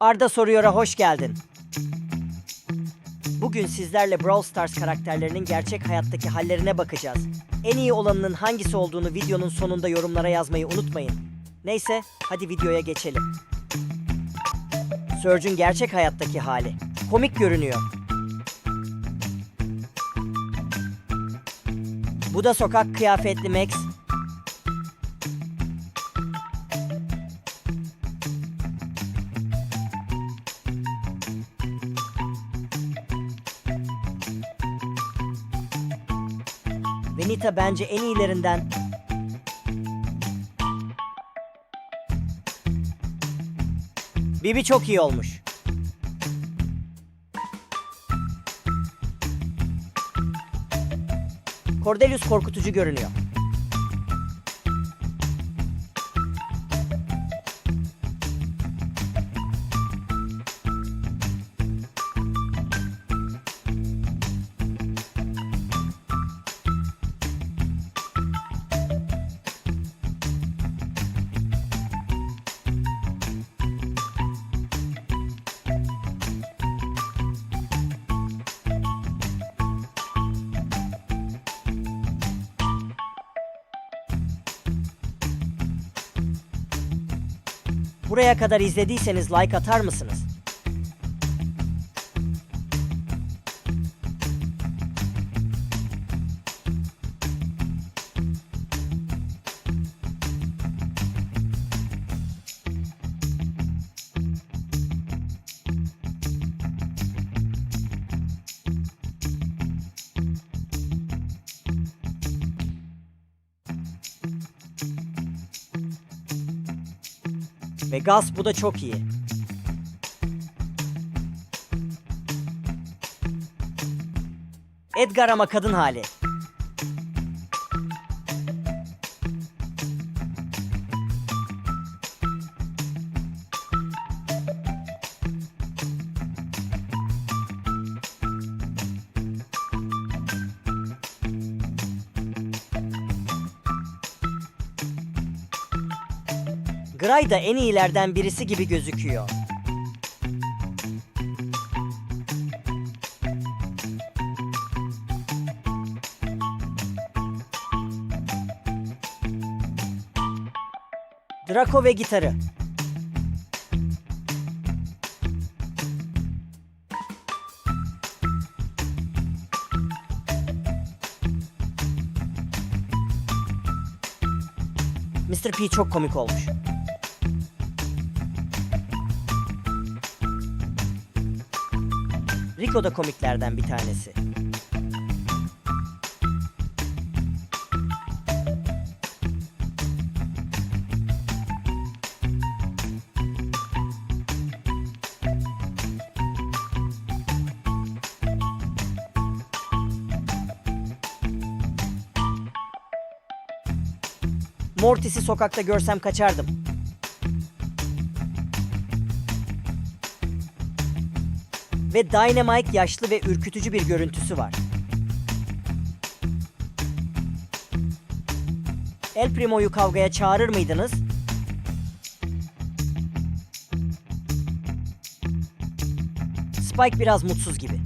Arda Soruyor'a hoş geldin. Bugün sizlerle Brawl Stars karakterlerinin gerçek hayattaki hallerine bakacağız. En iyi olanının hangisi olduğunu videonun sonunda yorumlara yazmayı unutmayın. Neyse, hadi videoya geçelim. Surge'ün gerçek hayattaki hali. Komik görünüyor. Bu da sokak kıyafetli Max. Benita bence en iyilerinden. Bibi çok iyi olmuş. Cordelius korkutucu görünüyor. Buraya kadar izlediyseniz like atar mısınız? Ve Gus bu da çok iyi. Edgar ama kadın hali. Gray da en iyilerden birisi gibi gözüküyor. Draco ve gitarı. Mr. P çok komik olmuş. Rico da komiklerden bir tanesi. Mortis'i sokakta görsem kaçardım. Ve Dynamite yaşlı ve ürkütücü bir görüntüsü var. El Primo'yu kavgaya çağırır mıydınız? Spike biraz mutsuz gibi.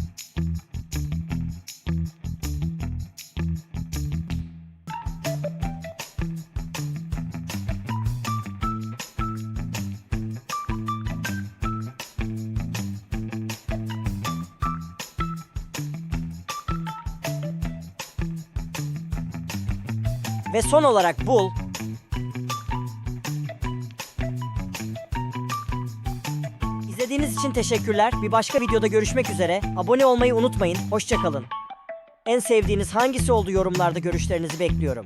Ve son olarak Bull. İzlediğiniz için teşekkürler. Bir başka videoda görüşmek üzere. Abone olmayı unutmayın. Hoşçakalın. En sevdiğiniz hangisi oldu yorumlarda görüşlerinizi bekliyorum.